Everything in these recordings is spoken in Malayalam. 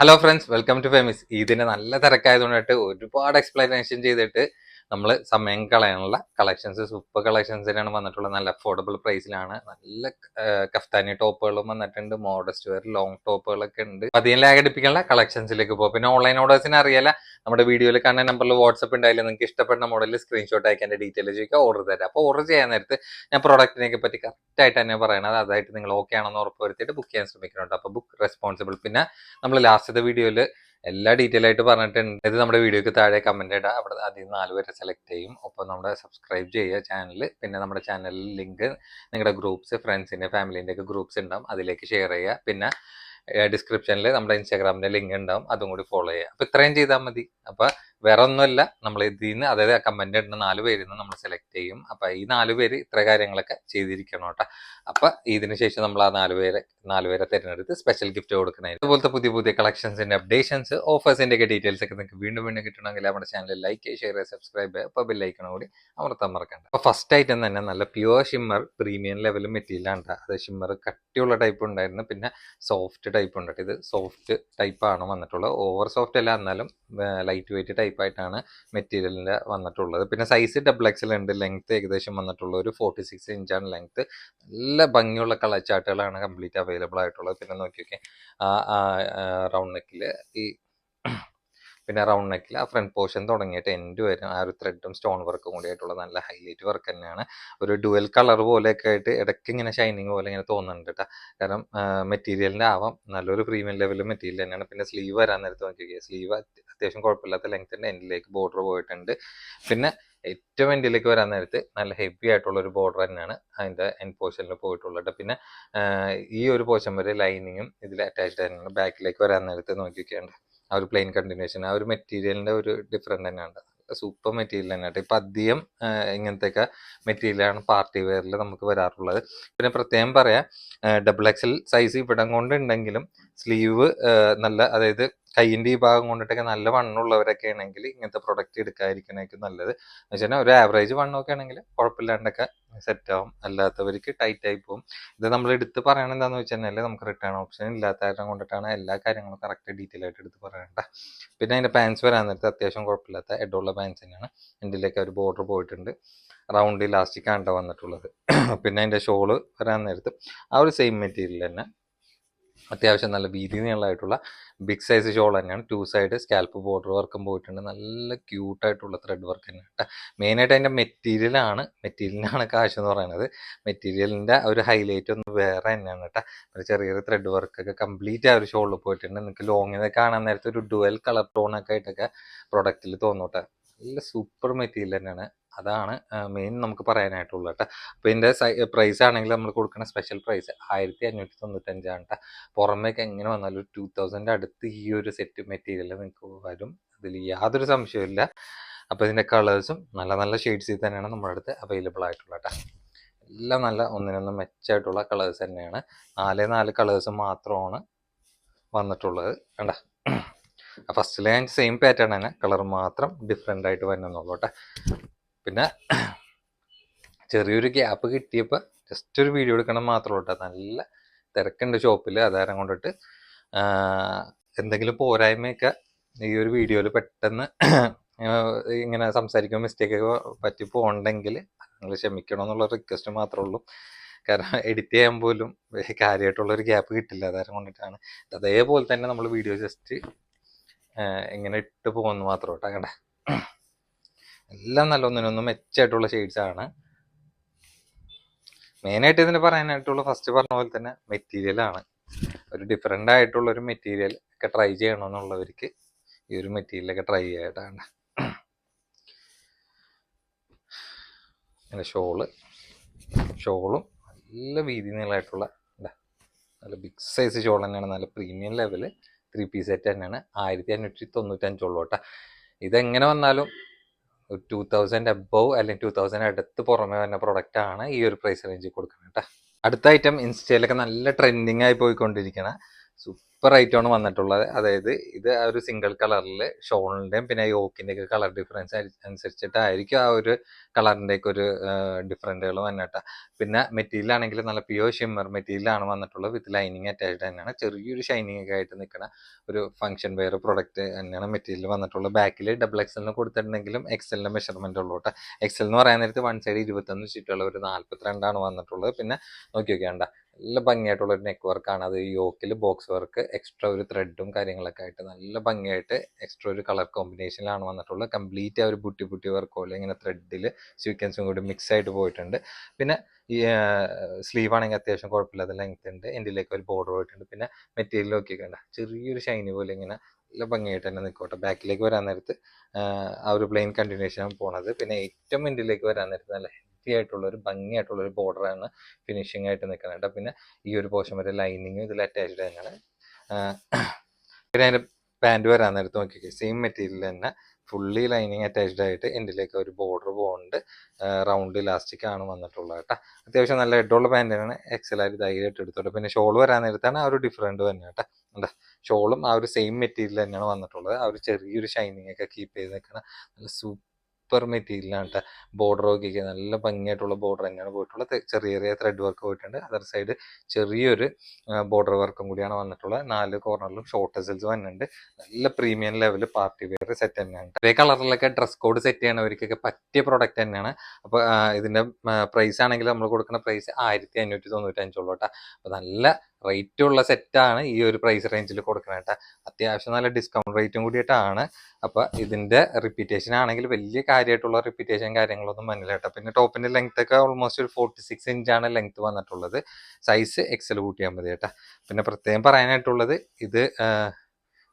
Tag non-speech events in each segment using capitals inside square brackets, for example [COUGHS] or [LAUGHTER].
Hello friends welcome to Famis ഇതിന് നല്ല തിരക്കായതുകൊണ്ടിട്ട് ഒരുപാട് എക്സ്പ്ലനേഷൻ ചെയ്തിട്ട് നമ്മൾ സമയം കളയാനുള്ള കളക്ഷൻസ് സൂപ്പർ കളക്ഷൻസിനാണ് വന്നിട്ടുള്ളത്. നല്ല അഫോർഡബിൾ പ്രൈസിലാണ് നല്ല കഫ്താനി ടോപ്പുകളും വന്നിട്ടുണ്ട്. മോഡസ്റ്റ് വെയർ ലോങ് ടോപ്പുകളൊക്കെ ഉണ്ട്. അധികം ലാഗ് അടിപ്പിക്കാനുള്ള കളക്ഷൻസിലേക്ക് പോകും പിന്നെ ഓൺലൈൻ ഓർഡേഴ്സിന് അറിയാല നമ്മുടെ വീഡിയോയിൽ കാണുന്ന നമ്പറിൽ വാട്സപ്പ് ഉണ്ടായാലും നിങ്ങൾക്ക് ഇഷ്ടപ്പെടുന്ന മോഡലിൽ സ്ക്രീൻഷോട്ട് അയക്കാൻ ഡീറ്റെയിൽ ചോദിക്കുക ഓർഡർ തരാം. അപ്പോൾ ഓർഡർ ചെയ്യാൻ നേരത്ത് ഞാൻ പ്രോഡക്റ്റിനെ പറ്റി കറക്റ്റായിട്ട് തന്നെ പറയണത് അതായിട്ട് നിങ്ങൾ ഓക്കെ ആണെന്ന് ഉറപ്പ് വരുത്തിയിട്ട് ബുക്ക് ചെയ്യാൻ ശ്രമിക്കുന്നുണ്ട്. അപ്പോൾ ബുക്ക് റെസ്പോൺസിബിൾ പിന്നെ നമ്മൾ ലാസ്റ്റത്തെ വീഡിയോയിൽ എല്ലാ ഡീറ്റെയിൽ ആയിട്ട് പറഞ്ഞിട്ടുണ്ട്. ഇത് നമ്മുടെ വീഡിയോക്ക് താഴെ കമന്റ് ഇടാം. അവിടെ അതിൽ നാല് പേരെ സെലക്ട് ചെയ്യും. ഒപ്പം നമ്മുടെ സബ്സ്ക്രൈബ് ചെയ്യുക ചാനൽ പിന്നെ നമ്മുടെ ചാനലിൽ ലിങ്ക് നിങ്ങളുടെ ഗ്രൂപ്പ്സ് ഫ്രണ്ട്സിന്റെ ഫാമിലിന്റെ ഒക്കെ ഗ്രൂപ്പ്സ് ഉണ്ടാവും അതിലേക്ക് ഷെയർ ചെയ്യുക. പിന്നെ ഡിസ്ക്രിപ്ഷനിൽ നമ്മുടെ ഇൻസ്റ്റാഗ്രാമിന്റെ ലിങ്ക് ഉണ്ടാവും അതും കൂടി ഫോളോ ചെയ്യുക. അപ്പോൾ ഇത്രയും ചെയ്താൽ മതി. അപ്പൊ വേറെ ഒന്നുമല്ല നമ്മൾ ഇതിൽ നിന്ന് അതായത് ആ കമന്റ് ഇടുന്ന നാല് പേരിൽ നിന്ന് നമ്മൾ സെലക്ട് ചെയ്യും. അപ്പൊ ഈ നാല് പേര് ഇത്ര കാര്യങ്ങളൊക്കെ ചെയ്തിരിക്കണം കേട്ടോ. അപ്പൊ ഇതിന് ശേഷം നമ്മൾ ആ നാല് പേരെ നാല് പേരെ തിരഞ്ഞെടുത്ത് സ്പെഷ്യൽ ഗിഫ്റ്റ് കൊടുക്കുന്നതായിരിക്കും അതുപോലത്തെ പുതിയ പുതിയ കളക്ഷൻസിന്റെ അപ്ഡേഷൻസ് ഓഫേഴ്സിന്റെ ഒക്കെ ഡീറ്റെയിൽസ് ഒക്കെ നിങ്ങൾക്ക് വീണ്ടും വീണ്ടും കിട്ടണമെങ്കിൽ നമ്മുടെ ചാനൽ ലൈക്ക് ഷെയർ സബ്സ്ക്രൈബ് ചെയ്യുക അപ്പോൾ ബെല്ലൈക്കണം കൂടി അമർത്താൻ മറക്കണ്ട. അപ്പോൾ ഫസ്റ്റ് ഐറ്റം തന്നെ നല്ല പ്യുവർ ഷിമ്മർ പ്രീമിയം ലെവൽ മെറ്റീരിയലാണ് അത് ഷിമ്മർ കട്ടിയുള്ള ടൈപ്പ് ഉണ്ടായിരുന്നു. പിന്നെ സോഫ്റ്റ് ടൈപ്പ് ഉണ്ട് ഇത് സോഫ്റ്റ് ടൈപ്പ് ആണ് വന്നിട്ടുള്ളത്. ഓവർ സോഫ്റ്റ് അല്ല എന്നാലും ലൈറ്റ് വെയിറ്റ് ടൈപ്പ് ആയിട്ടാണ് മെറ്റീരിയലിൽ വന്നിട്ടുള്ളത്. പിന്നെ സൈസ് ഡബിൾ എക്സൽ ഉണ്ട്. ലെങ്ത് ഏകദേശം വന്നിട്ടുള്ള ഒരു ഫോർട്ടി സിക്സ് ഇഞ്ചാണ് ലെങ്ത് നല്ല ഭംഗിയുള്ള കളർ ചാർട്ടുകളാണ് കംപ്ലീറ്റ് അവൈലബിൾ ആയിട്ടുള്ളത്. പിന്നെ നോക്കി നോക്കി ആ റൗണ്ട് നെക്കിൽ ഈ പിന്നെ റൗണ്ട് നെക്കിൽ ആ ഫ്രണ്ട് പോർഷൻ തുടങ്ങിയിട്ട് എൻഡ് വരും ആ ഒരു ത്രെഡും സ്റ്റോൺ വർക്കും കൂടി ആയിട്ടുള്ള നല്ല ഹൈലൈറ്റ് വർക്ക് തന്നെയാണ്. ഒരു ഡുവൽ കളർ പോലെയൊക്കെ ആയിട്ട് ഇടയ്ക്ക് ഇങ്ങനെ ഷൈനിങ് പോലെ ഇങ്ങനെ തോന്നുന്നുണ്ട് കേട്ടോ കാരണം മെറ്റീരിയലിന്റെ ആവാം. നല്ലൊരു പ്രീമിയം ലെവൽ മെറ്റീരിയൽ തന്നെയാണ്. പിന്നെ സ്ലീവ് വരാൻ നേരത്ത് നോക്കിക്കുക സ്ലീവ് അത്യാവശ്യം കുഴപ്പമില്ലാത്ത ലെങ്ത്തിന്റെ എൻഡിലേക്ക് ബോർഡർ പോയിട്ടുണ്ട്. പിന്നെ ഏറ്റവും എൻഡിലേക്ക് വരാൻ നേരത്ത് നല്ല ഹെവി ആയിട്ടുള്ള ഒരു ബോർഡർ തന്നെയാണ് അതിന്റെ എൻഡ് പോർഷനിൽ പോയിട്ടുള്ളത് പിന്നെ ഈ ഒരു പോർഷൻ വരെ ലൈനിങ്ങും ഇതിൽ അറ്റാച്ച്ഡ് തന്നെയാണ്. ബാക്കിലേക്ക് വരാൻ നേരത്ത് നോക്കിയൊക്കെയുണ്ട് ആ ഒരു പ്ലെയിൻ കണ്ടിന്യൂഷൻ ആ ഒരു മെറ്റീരിയലിന്റെ ഒരു ഡിഫറെന്റ് തന്നെയാണ്. സൂപ്പർ മെറ്റീരിയൽ തന്നെയാണ്. ഇപ്പൊ അധികം ഇങ്ങനത്തെയൊക്കെ മെറ്റീരിയലാണ് പാർട്ടി വെയറിൽ നമുക്ക് വരാറുള്ളത്. പിന്നെ പ്രത്യേകം പറയാം ഡബിൾ എക്സൽ സൈസ് ഇവിടം കൊണ്ടുണ്ടെങ്കിലും സ്ലീവ് നല്ല അതായത് കൈയിന്റെ ഈ ഭാഗം കൊണ്ടിട്ടൊക്കെ നല്ല വണ്ണുള്ളവരൊക്കെ ആണെങ്കിൽ ഇങ്ങനത്തെ പ്രൊഡക്റ്റ് എടുക്കാതിരിക്കണേക്കും നല്ലത്. എന്ന് വെച്ചാൽ ഒരു ആവറേജ് വണ്ണമൊക്കെ ആണെങ്കിൽ കുഴപ്പമില്ലാണ്ടൊക്കെ സെറ്റ് ആവും. അല്ലാത്തവർക്ക് ടൈറ്റ് ആയി പോകും ഇത് നമ്മൾ എടുത്ത് പറയണത് എന്താണെന്ന് വെച്ചാൽ നമുക്ക് റിട്ടേൺ ഓപ്ഷൻ ഇല്ലാത്ത കാരണം കൊണ്ടിട്ടാണ് എല്ലാ കാര്യങ്ങളും കറക്റ്റ് ഡീറ്റെയിൽ ആയിട്ട് എടുത്ത് പറയേണ്ട പിന്നെ അതിന്റെ പാൻസ് വരാൻ നേരത്തെ അത്യാവശ്യം കുഴപ്പമില്ലാത്ത എഡുള്ള പാൻസ് തന്നെയാണ്. എൻഡിലേക്ക് ഒരു ബോർഡർ പോയിട്ടുണ്ട്. റൗണ്ട് ഇലാസ്റ്റിക് ആണ് ട്ടോ വന്നിട്ടുള്ളത്. [CLEARS THROAT] പിന്നെ അതിന്റെ ഷോൾ വരാൻ നേരത്ത് ആ ഒരു സെയിം മെറ്റീരിയൽ തന്നെ. അത്യാവശ്യം നല്ല വീതി നീളമായിട്ടുള്ള ബിഗ് സൈസ് ഷോൾ തന്നെയാണ് ടു സൈഡ് സ്കാൽപ്പ് ബോർഡർ വർക്കും പോയിട്ടുണ്ട്. നല്ല ക്യൂട്ടായിട്ടുള്ള ത്രെഡ് വർക്ക് തന്നെയാണ് കേട്ടോ മെയിനായിട്ട് അതിന്റെ മെറ്റീരിയലാണ് മെറ്റീരിയലിനാണ് കാശ് എന്ന് പറയുന്നത് മെറ്റീരിയലിന്റെ ഒരു ഹൈലൈറ്റ് ഒന്ന് വേറെ തന്നെയാണ് കേട്ടോ ഒരു ചെറിയൊരു ത്രെഡ് വർക്കൊക്കെ കംപ്ലീറ്റ് ആ ഒരു ഷോളിൽ പോയിട്ടുണ്ട്. നിങ്ങൾക്ക് ലോങ്ങിൽ കാണാൻ നേരത്തെ ഒരു ഡുവൽ കളർ ടോണൊക്കെ ആയിട്ടൊക്കെ പ്രൊഡക്റ്റിൽ തോന്നൂട്ടെ നല്ല സൂപ്പർ മെറ്റീരിയൽ തന്നെയാണ്. അതാണ് മെയിൻ നമുക്ക് പറയാനായിട്ടുള്ളത് കേട്ടോ അപ്പോൾ ഇതിന്റെ പ്രൈസ് ആണെങ്കിൽ നമ്മൾ കൊടുക്കുന്ന സ്പെഷ്യൽ പ്രൈസ് ആയിരത്തി അഞ്ഞൂറ്റി തൊണ്ണൂറ്റഞ്ചാണ് കേട്ടോ പുറമേക്ക് എങ്ങനെ വന്നാലും ഒരു ടു തൗസൻഡ് അടുത്ത് ഈ ഒരു സെറ്റ് മെറ്റീരിയൽ നിങ്ങൾക്ക് വരും. അതിൽ യാതൊരു സംശയമില്ല അപ്പോൾ ഇതിന്റെ കളേഴ്സും നല്ല നല്ല ഷെയ്ഡ്സിൽ തന്നെയാണ് നമ്മുടെ അടുത്ത് അവൈലബിൾ ആയിട്ടുള്ളത് കേട്ടോ എല്ലാം നല്ല ഒന്നിനൊന്ന് മെച്ചമായിട്ടുള്ള കളേഴ്സ് തന്നെയാണ്. നാല് നാല് കളേഴ്സ് മാത്രമാണ് വന്നിട്ടുള്ളത് കണ്ട. ഫസ്റ്റിലെ സെയിം പാറ്റേൺ തന്നെ. കളർ മാത്രം ഡിഫറെന്റ് ആയിട്ട് വരുന്നുള്ളൂ കേട്ടോ പിന്നെ ചെറിയൊരു ഗ്യാപ്പ് കിട്ടിയപ്പോൾ ജസ്റ്റ് ഒരു വീഡിയോ എടുക്കണം മാത്രമേ കേട്ടോ നല്ല തിരക്കുണ്ട് ഷോപ്പിൽ അതാരം കൊണ്ടിട്ട് എന്തെങ്കിലും പോരായ്മയൊക്കെ ഈ ഒരു വീഡിയോയിൽ പെട്ടെന്ന് ഇങ്ങനെ സംസാരിക്കുമ്പോൾ മിസ്റ്റേക്ക് ഒക്കെ പറ്റി പോകണ്ടെങ്കിൽ നിങ്ങൾ ക്ഷമിക്കണം എന്നുള്ള റിക്വസ്റ്റ് മാത്രമേ ഉള്ളൂ. കാരണം എഡിറ്റ് ചെയ്യാൻ പോലും കാര്യമായിട്ടുള്ള ഒരു ഗ്യാപ്പ് കിട്ടില്ല. അതാരം കൊണ്ടിട്ടാണ്. അതേപോലെ തന്നെ നമ്മൾ വീഡിയോ ജസ്റ്റ് ഇങ്ങനെ ഇട്ട് പോകുന്നു മാത്രം കേട്ടോ കണ്ടേ? എല്ലാം നല്ല ഒന്നിനൊന്നും മെച്ചമായിട്ടുള്ള ഷെയ്ഡ്സ് ആണ്. മെയിനായിട്ട് ഇതിന് പറയാനായിട്ടുള്ള ഫസ്റ്റ് പറഞ്ഞ പോലെ തന്നെ മെറ്റീരിയൽ ആണ്. ഒരു ഡിഫറെന്റ് ആയിട്ടുള്ള ഒരു മെറ്റീരിയൽ ഒക്കെ ട്രൈ ചെയ്യണമെന്നുള്ളവർക്ക് ഈ ഒരു മെറ്റീരിയലൊക്കെ ട്രൈ ചെയ്തിട്ടാണ് അങ്ങനെ ഷോൾ ഷോളും നല്ല വീതി നീളമായിട്ടുള്ള നല്ല ബിഗ് സൈസ് ഷോൾ തന്നെയാണ്. നല്ല premium level three piece set തന്നെയാണ്. ആയിരത്തി അഞ്ഞൂറ്റി തൊണ്ണൂറ്റഞ്ചുള്ളൂ കേട്ടോ. ഇതെങ്ങനെ വന്നാലും ടൂ തൗസൻഡ് അബവ് അല്ലെങ്കിൽ ടു തൗസൻഡ് അടുത്ത് പുറമെ വരുന്ന പ്രൊഡക്റ്റ് ആണ് ഈ ഒരു പ്രൈസ് റേഞ്ചിൽ കൊടുക്കുന്നത് കേട്ടോ അടുത്ത ഐറ്റം ഇൻസ്റ്റയിലൊക്കെ നല്ല ട്രെൻഡിങ് ആയി പോയിക്കൊണ്ടിരിക്കണ സൂപ്പർ ഐറ്റമാണ് വന്നിട്ടുള്ളത്. അതായത് ഇത് ആ ഒരു സിംഗിൾ കളറിൽ ഷോളിന്റെയും പിന്നെ യോക്കിന്റെ ഒക്കെ കളർ ഡിഫറൻസ് അനുസരിച്ചിട്ടായിരിക്കും ആ ഒരു കളറിന്റെ ഒക്കെ ഒരു ഡിഫറന്റുകൾ വന്നിട്ട് പിന്നെ മെറ്റീരിയൽ ആണെങ്കിൽ നല്ല പ്യുവർ ഷിമ്മർ മെറ്റീരിയലാണ് വന്നിട്ടുള്ളത് വിത്ത് ലൈനിങ് അറ്റാച്ച്ഡ് തന്നെയാണ്. ചെറിയൊരു ഷൈനിങ് ഒക്കെ ആയിട്ട് നിൽക്കുന്ന ഒരു ഫംഗ്ഷൻ വെയർ പ്രൊഡക്റ്റ് തന്നെയാണ് മെറ്റീരിയൽ വന്നിട്ടുള്ളത്. ബാക്കിൽ ഡബിൾ എക്സലിന് കൊടുത്തിട്ടുണ്ടെങ്കിലും എക്സലിന്റെ മെഷർമെന്റ് ഉള്ളൂ കേട്ടോ എക്സൽ എന്ന് പറയാൻ നേരത്ത് വൺ സൈഡ് ഇരുപത്തൊന്ന് ചുറ്റുള്ള ഒരു നാൽപ്പത്തിരണ്ടാണ് വന്നിട്ടുള്ളത്. പിന്നെ നോക്കി നോക്കിയാണ്ട നല്ല ഭംഗിയായിട്ടുള്ള ഒരു നെക്ക് വർക്കാണ് അത് യോക്കിൽ ബോക്സ് വർക്ക് എക്സ്ട്രാ ഒരു ത്രെഡും കാര്യങ്ങളൊക്കെ ആയിട്ട് നല്ല ഭംഗിയായിട്ട് എക്സ്ട്രാ ഒരു കളർ കോമ്പിനേഷനിലാണ് വന്നിട്ടുള്ളത്. കംപ്ലീറ്റ് ആ ഒരു ബുട്ടി ബുട്ടി വർക്ക് പോലെ ഇങ്ങനെ ത്രെഡിൽ സ്വീക്വൻസും കൂടി മിക്സ് ആയിട്ട് പോയിട്ടുണ്ട്. പിന്നെ ഈ സ്ലീവ് ആണെങ്കിൽ അത്യാവശ്യം കുഴപ്പമില്ലാത്ത ലെങ്ത് ഉണ്ട്. എൻഡിലേക്ക് ഒരു ബോർഡർ പോയിട്ടുണ്ട്. പിന്നെ മെറ്റീരിയൽ നോക്കിക്കണ്ട ചെറിയൊരു ഷൈനി പോലെ ഇങ്ങനെ നല്ല ഭംഗിയായിട്ട് തന്നെ നിൽക്കോട്ടെ ബാക്കിലേക്ക് വരാൻ നേരത്ത് ആ ഒരു പ്ലെയിൻ കണ്ടിന്യൂഷൻ പോണത്. പിന്നെ ഏറ്റവും എൻഡിലേക്ക് വരാൻ നേരത്ത് നല്ല ഹെൽത്തി ആയിട്ടുള്ള ഒരു ഭംഗിയായിട്ടുള്ള ഒരു ബോർഡറാണ് ഫിനിഷിംഗ് ആയിട്ട് നിൽക്കുന്നത് പിന്നെ ഈ ഒരു പോർഷൻ വരെ ലൈനിങ്ങും ഇതിൽ അറ്റാച്ച്ഡ് തന്നെയാണ്. പിന്നെ അതിന്റെ പാന്റ് വരാൻ നേരത്ത് നോക്കിക്കേ. സെയിം മെറ്റീരിയൽ തന്നെ ഫുള്ളി ലൈനിങ് അറ്റാച്ച്ഡ് ആയിട്ട് എൻഡിലേക്ക് ഒരു ബോർഡർ പോകുന്നുണ്ട് റൗണ്ട് ഇലാസ്റ്റിക് ആണ് വന്നിട്ടുള്ളത് കേട്ടോ. അത്യാവശ്യം നല്ല ഹെഡുള്ള പാന്റാണ് എക്സലായിട്ട് ധൈര്യമായിട്ട് എടുത്തോട്ടെ. പിന്നെ ഷോൾ വരാൻ നേരത്താണ് ആ ഒരു ഡിഫറന്റ് തന്നെ കേട്ടോ. എന്താ ഷോളും ആ ഒരു സെയിം മെറ്റീരിയൽ തന്നെയാണ് വന്നിട്ടുള്ളത്. ആ ഒരു ചെറിയൊരു ഷൈനിങ് ഒക്കെ കീപ്പ് ചെയ്ത് നിൽക്കുന്ന നല്ല സൂപ്പർ മെറ്റീരിയലാണ് കേട്ടോ ബോർഡർ ഒക്കെ നല്ല ഭംഗിയായിട്ടുള്ള ബോർഡർ തന്നെയാണ് പോയിട്ടുള്ളത്. ചെറിയ ചെറിയ ത്രെഡ് വർക്ക് പോയിട്ടുണ്ട്. അതർ സൈഡ് ചെറിയൊരു ബോർഡർ വർക്കും കൂടിയാണ് വന്നിട്ടുള്ളത്. നാല് കോർണറിലും ഷോർട്ട് സെൽസ് വന്നിട്ടുണ്ട്. നല്ല premium level party wear set തന്നെയാണ്. അതേ കളറിലൊക്കെ ഡ്രസ് കോഡ് സെറ്റ് ചെയ്യണവർക്കൊക്കെ പറ്റിയ പ്രോഡക്റ്റ് തന്നെയാണ്. അപ്പോൾ ഇതിന്റെ പ്രൈസ് ആണെങ്കിൽ നമ്മൾ കൊടുക്കുന്ന പ്രൈസ് ആയിരത്തി അഞ്ഞൂറ്റി തൊണ്ണൂറ്റഞ്ചുള്ളൂ കേട്ടോ. അപ്പോൾ നല്ല റേറ്റ് ഉള്ള സെറ്റാണ് ഈ ഒരു പ്രൈസ് റേഞ്ചിൽ കൊടുക്കുന്നത് കേട്ടോ അത്യാവശ്യം നല്ല ഡിസ്കൗണ്ട് റേറ്റും കൂടിയിട്ടാണ്. അപ്പോൾ ഇതിന്റെ റിപ്പീറ്റേഷൻ ആണെങ്കിൽ വലിയ കാര്യമായിട്ടുള്ള റിപ്പീറ്റേഷൻ കാര്യങ്ങളൊന്നും വന്നില്ല കേട്ടോ പിന്നെ ടോപ്പിന്റെ ലെങ്ത് ഒക്കെ ഓൾമോസ്റ്റ് ഒരു ഫോർട്ടി സിക്സ് ഇഞ്ചാണ് ലെങ്ത് വന്നിട്ടുള്ളത്. സൈസ് എക്സൽ കൂട്ടിയാൽ മതി കേട്ടോ പിന്നെ പ്രത്യേകം പറയാനായിട്ടുള്ളത് ഇത്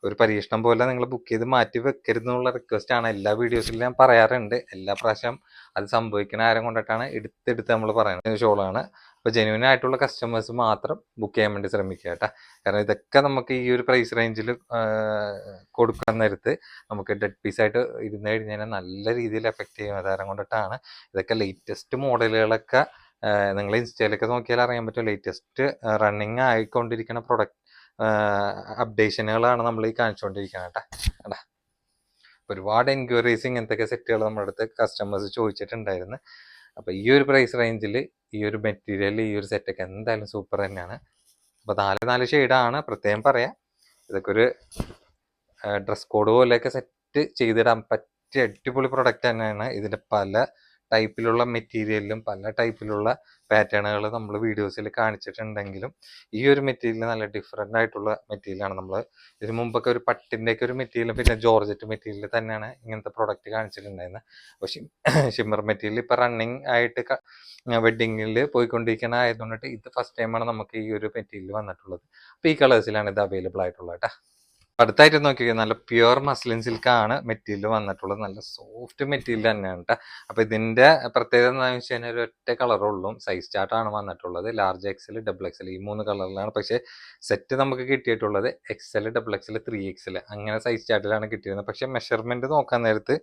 ഒരു പരീക്ഷണം പോലെ നിങ്ങൾ ബുക്ക് ചെയ്ത് മാറ്റി വെക്കരുത് എന്നുള്ള റിക്വസ്റ്റ് ആണ്. എല്ലാ വീഡിയോസിലും ഞാൻ പറയാറുണ്ട്. എല്ലാ പ്രാവശ്യം അത് സംഭവിക്കുന്ന ആരെ കൊണ്ടിട്ടാണ് എടുത്തെടുത്ത് നമ്മൾ പറയുന്നത് ഷോളാണ്. അപ്പോൾ ജെന്യൂൻ ആയിട്ടുള്ള കസ്റ്റമേഴ്സ് മാത്രം ബുക്ക് ചെയ്യാൻ വേണ്ടി ശ്രമിക്കുക കേട്ടോ. കാരണം ഇതൊക്കെ നമുക്ക് ഈ ഒരു പ്രൈസ് റേഞ്ചിൽ കൊടുക്കാൻ നേരത്ത് നമുക്ക് ഡെഡ് പീസ് ആയിട്ട് ഇരുന്ന് കഴിഞ്ഞാൽ നല്ല രീതിയിൽ എഫക്റ്റ് ചെയ്യും. അതാരം കൊണ്ടിട്ടാണ് ഇതൊക്കെ ലേറ്റസ്റ്റ് മോഡലുകളൊക്കെ നിങ്ങൾ ഇൻസ്റ്റയിലൊക്കെ നോക്കിയാൽ അറിയാൻ പറ്റും. ലേറ്റസ്റ്റ് റണ്ണിങ് ആയിക്കൊണ്ടിരിക്കുന്ന പ്രൊഡക്റ്റ് അപ്ഡേഷനുകളാണ് നമ്മൾ ഈ കാണിച്ചുകൊണ്ടിരിക്കുന്നത് കേട്ടാ. ഒരുപാട് എൻക്വയറീസ് ഇങ്ങനത്തെ സെറ്റുകൾ നമ്മുടെ അടുത്ത് കസ്റ്റമേഴ്സ് ചോദിച്ചിട്ടുണ്ടായിരുന്നു. അപ്പോൾ ഈ ഒരു പ്രൈസ് റേഞ്ചിൽ ഈ ഒരു മെറ്റീരിയൽ ഈ ഒരു സെറ്റൊക്കെ എന്തായാലും സൂപ്പർ തന്നെയാണ്. അപ്പോൾ നാല് നാല് ഷെയ്ഡാണ് പ്രത്യേകം പറയാം. ഇതൊക്കെ ഒരു ഡ്രസ് കോഡ് പോലെയൊക്കെ സെറ്റ് ചെയ്തിടാൻ പറ്റിയ അടിപൊളി പ്രൊഡക്റ്റ് തന്നെയാണ്. ഇതിന്റെ പല ടൈപ്പിലുള്ള മെറ്റീരിയലിലും പല ടൈപ്പിലുള്ള പാറ്റേണുകൾ നമ്മൾ വീഡിയോസിൽ കാണിച്ചിട്ടുണ്ടെങ്കിലും ഈ ഒരു മെറ്റീരിയൽ നല്ല ഡിഫറെന്റ് ആയിട്ടുള്ള മെറ്റീരിയലാണ് നമ്മൾ ഇതിനു മുമ്പൊക്കെ ഒരു പട്ടിന്റെയൊക്കെ ഒരു മെറ്റീരിയൽ പിന്നെ ജോർജറ്റ് മെറ്റീരിയൽ തന്നെയാണ് ഇങ്ങനത്തെ പ്രൊഡക്റ്റ് കാണിച്ചിട്ടുണ്ടായിരുന്നത് പക്ഷേ ഷിമ്മർ [COUGHS] മെറ്റീരിയൽ ഇപ്പോൾ റണ്ണിങ് ആയിട്ട് വെഡ്ഡിങ്ങിൽ പോയിക്കൊണ്ടിരിക്കുന്ന ആയതുകൊണ്ടിട്ട് ഇത് ഫസ്റ്റ് ടൈമാണ് നമുക്ക് ഈ ഒരു മെറ്റീരിയൽ വന്നിട്ടുള്ളത്. അപ്പോൾ ഈ കളേഴ്സിലാണ് ഇത് അവൈലബിൾ ആയിട്ടുള്ളത് കേട്ടോ അടുത്തായിട്ട് നോക്കിയാൽ നല്ല പ്യുവർ മസ്ലിൻ സിൽക്കാണ് മെറ്റീരിയൽ വന്നിട്ടുള്ളത്. നല്ല സോഫ്റ്റ് മെറ്റീരിയൽ തന്നെയാണ് കേട്ടോ അപ്പോൾ ഇതിന്റെ പ്രത്യേകത എന്താണെന്ന് വെച്ച് കഴിഞ്ഞാൽ ഒരു ഒറ്റ കളറുള്ളൂ സൈസ് ചാർട്ടാണ് വന്നിട്ടുള്ളത്. ലാർജ് എക്സൽ ഡബിൾ എക്സൽ ഈ മൂന്ന് കളറിലാണ് പക്ഷേ സെറ്റ് നമുക്ക് കിട്ടിയിട്ടുള്ളത് XL double XL three XL അങ്ങനെ സൈസ് ചാർട്ടിലാണ് കിട്ടിയിരുന്നത്. പക്ഷേ മെഷർമെന്റ് നോക്കാൻ നേരത്ത്